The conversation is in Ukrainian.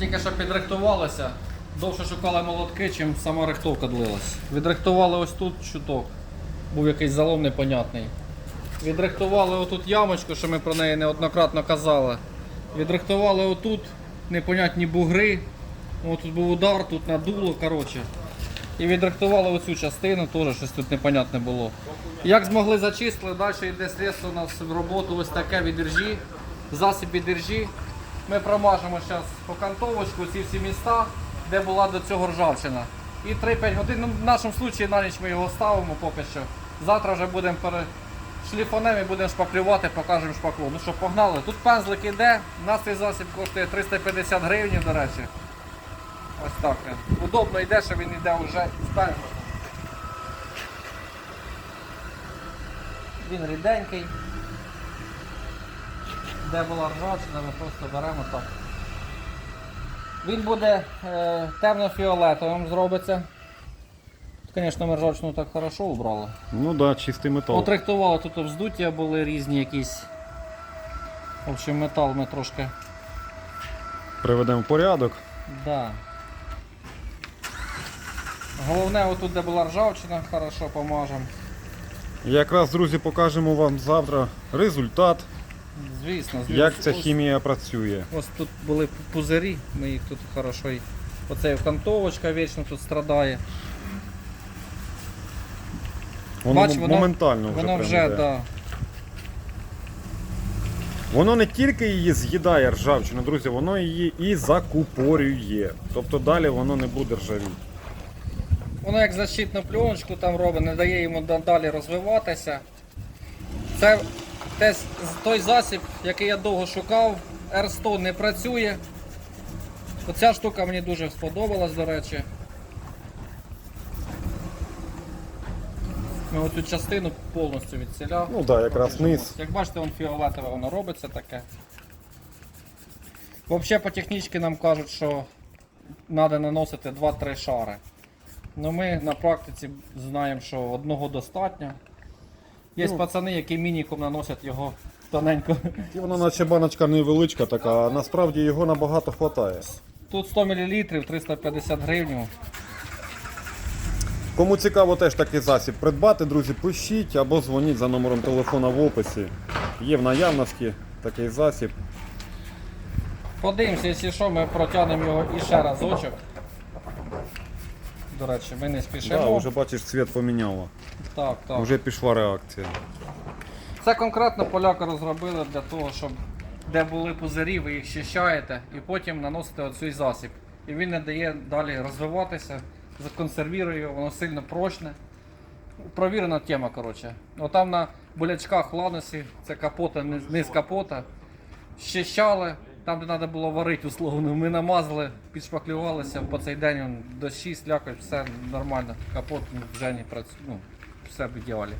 Тільки що підрихтувалися, довше шукали молотки, чим сама рихтовка длилась. Відрихтували ось тут чуток, був якийсь залом непонятний. Відрихтували отут ямочку, що ми про неї неоднократно казали. Відрихтували отут непонятні бугри. Ось тут був удар, тут надуло, коротше. І відрихтували оцю частину, теж щось тут непонятне було. Як змогли зачистили, далі йде средство у нас в роботу ось таке від іржі, засіб від іржі. Ми промажемо зараз покантовочку ці всі міста, де була до цього ржавчина. І 3-5 годин, ну в нашому випадку на ніч ми його ставимо поки що. Завтра вже будемо пере... шліфонем і будемо шпаклювати, покажемо шпаклу. Ну що, погнали. Тут пензлик іде, у нас цей засіб коштує 350 гривень, до речі. Ось так. Удобно йде, що він йде вже з пензликом. Він ріденький. Де була ржавчина, ми просто беремо так. Він буде е, темно-фіолетовим зробиться. Звісно, ми ржавчину так хорошо убрали. Ну да, чистий метал. Отрихтували тут вздуття були різні якісь. В общем, метал ми трошки. Приведемо в порядок. Да. Головне, отут, де була ржавчина, хорошо помажемо. Якраз, друзі, покажемо вам завтра результат, Звісно, звісно. як ця хімія працює. Ось тут були пузирі, ми їх тут хорошо. Оце вкантовочка вічно тут страдає. Воно Бач, воно- моментально вже, Воно прям вже, йде. да. Воно не тільки її з'їдає ржавчину, друзі, воно її і закупорює. Тобто далі воно не буде ржавіти. Воно як защитну пленочку там робить, не дає йому да- далі розвиватися. Це те, той засіб, який я довго шукав, R100 не працює. Оця штука мені дуже сподобалась, до речі. Ми оцю частину повністю відціляв. Ну так, да, якраз низ. Як бачите, вон фіолетове воно робиться таке. Взагалі по технічці нам кажуть, що треба наносити 2-3 шари. Ну ми на практиці знаємо, що одного достатньо. Є Ну. пацани, які мініком наносять його тоненько. І воно наче баночка невеличка така, а насправді його набагато вистачає. Тут 100 мл 350 гривень. Кому цікаво теж такий засіб придбати, друзі, пишіть або дзвоніть за номером телефона в описі. Є в наявності такий засіб. Подивимося, якщо що, ми протягнемо його і ще разочок. До речі, ми не спішимо. Да, вже бачиш, цвіт поміняло. Так, так. Вже пішла реакція. Це конкретно поляки розробили для того, щоб де були пузирі, ви їх щищаєте і потім наносите оцей засіб. І він не дає далі розвиватися, законсервірує його, воно сильно прочне. Провірена тема, коротше. Отам на болячках в ланусі, це капота, низ капота. Щищали, там, де треба було варити, условно, ми намазали, підшпаклювалися, по цей день он, дощі, слякоть, все нормально. Капот вже не працює, ну, все в ідеалі.